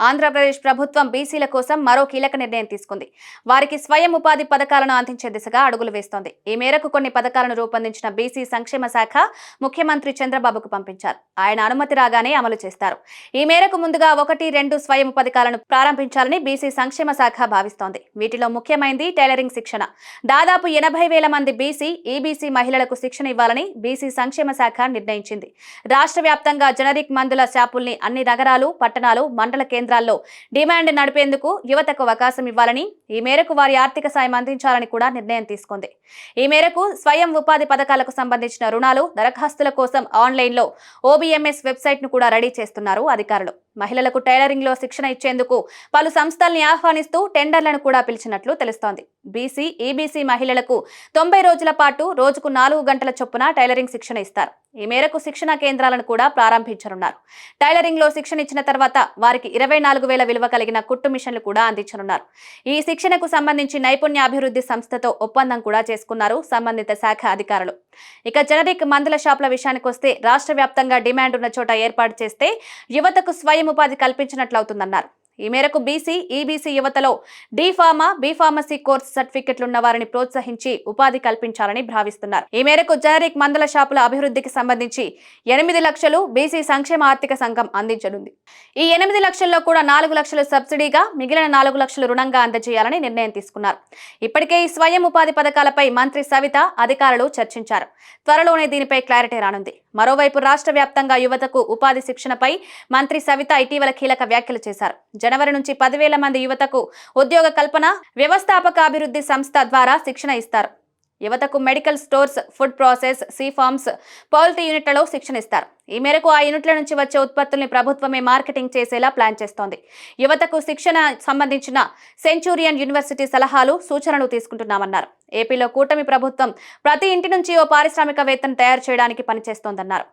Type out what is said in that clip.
ఆంధ్రప్రదేశ్ ప్రభుత్వం బీసీల కోసం మరో కీలక నిర్ణయం తీసుకుంది. వారికి స్వయం ఉపాధి పథకాలను అందించే దిశగా అడుగులు వేస్తోంది. ఈ మేరకు కొన్ని పథకాలను రూపొందించిన బీసీ సంక్షేమ శాఖ ముఖ్యమంత్రి చంద్రబాబుకు పంపించారు. ఆయన అనుమతి రాగానే అమలు చేస్తారు. ఈ మేరకు ముందుగా ఒకటి రెండు స్వయం పథకాలను ప్రారంభించాలని బీసీ సంక్షేమ శాఖ భావిస్తోంది. వీటిలో ముఖ్యమైనది టైలరింగ్ శిక్షణ. దాదాపు ఎనభై వేల మంది బీసీ ఈబీసీ మహిళలకు శిక్షణ ఇవ్వాలని బీసీ సంక్షేమ శాఖ నిర్ణయించింది. రాష్ట్ర వ్యాప్తంగా జనరిక్ మందుల షాపుల్ని అన్ని నగరాలు పట్టణాలు మండల కేంద్ర కేంద్రాల్లో డిమాండ్ నడిపేందుకు యువతకు అవకాశం ఇవ్వాలని ఈ మేరకు వారి ఆర్థిక సాయం అందించాలని కూడా నిర్ణయం తీసుకుంది. ఈ మేరకు స్వయం ఉపాధి పథకాలకు సంబంధించిన రుణాలు దరఖాస్తుల కోసం ఆన్లైన్లో ఓబీఎంఎస్ వెబ్సైట్ను కూడా రెడీ చేస్తున్నారు అధికారులు. మహిళలకు టైలరింగ్లో శిక్షణ ఇచ్చేందుకు పలు సంస్థల్ని ఆహ్వానిస్తూ టెండర్లను కూడా పిలిచినట్లు తెలుస్తోంది. బీసీ ఈబీసీ మహిళలకు తొంభై రోజుల పాటు రోజుకు నాలుగు గంటల చొప్పున టైలరింగ్ శిక్షణ ఇస్తారు. ఈ మేరకు శిక్షణ కేంద్రాలను కూడా ప్రారంభించనున్నారు. టైలరింగ్లో శిక్షణ ఇచ్చిన తర్వాత వారికి ఇరవై నాలుగు వేల విలువ కలిగిన కుట్టు మిషన్లు కూడా అందించనున్నారు. ఈ శిక్షణకు సంబంధించి నైపుణ్య అభివృద్ధి సంస్థతో ఒప్పందం కూడా చేసుకున్నారు సంబంధిత శాఖ అధికారులు. ఇక జనరిక్ మందుల షాపుల విషయానికి వస్తే రాష్ట్ర వ్యాప్తంగా డిమాండ్ ఉన్న చోట ఏర్పాటు చేస్తే యువతకు స్వయం ఉపాధి కల్పించినట్లవుతుందన్నారు. ఈ మేరకు బీసీ ఈబీసీ యువతలో డిఫార్మా బీఫార్మసీ కోర్సు సర్టిఫికెట్లున్న వారిని ప్రోత్సహించి ఉపాధి కల్పించాలని భావిస్తున్నారు. ఈ మేరకు జనరిక్ మందుల షాపుల అభివృద్ధికి సంబంధించి ఎనిమిది లక్షలు బీసీ సంక్షేమ ఆర్థిక సంఘం అందించనుంది. ఈ ఎనిమిది లక్షల్లో కూడా నాలుగు లక్షలు సబ్సిడీగా మిగిలిన నాలుగు లక్షలు రుణంగా అందజేయాలని నిర్ణయం తీసుకున్నారు. ఇప్పటికే ఈ స్వయం ఉపాధి పథకాలపై మంత్రి సవిత అధికారులు చర్చించారు. త్వరలోనే దీనిపై క్లారిటీ రానుంది. మరోవైపు రాష్ట్ర వ్యాప్తంగా యువతకు ఉపాధి శిక్షణపై మంత్రి సవిత ఇటీవల కీలక వ్యాఖ్యలు చేశారు. జనవరి నుంచి పదివేల మంది యువతకు ఉద్యోగ కల్పన వ్యవస్థాపక అభివృద్ధి సంస్థ ద్వారా శిక్షణ ఇస్తారు. యువతకు medical stores food process sea farms poultry యూనిట్లలో శిక్షణ ఇస్తారు. ఈ మేరకు ఆ యూనిట్ల నుంచి వచ్చే ఉత్పత్తుల్ని ప్రభుత్వమే మార్కెటింగ్ చేసేలా ప్లాన్ చేస్తోంది. యువతకు శిక్షణ సంబంధించిన సెంచూరియన్ యూనివర్సిటీ సలహాలు సూచనలు తీసుకుంటున్నామన్నారు. ఏపీలో కూటమి ప్రభుత్వం ప్రతి ఇంటి నుంచి ఓ పారిశ్రామికవేత్తను తయారు చేయడానికి పనిచేస్తోందన్నారు.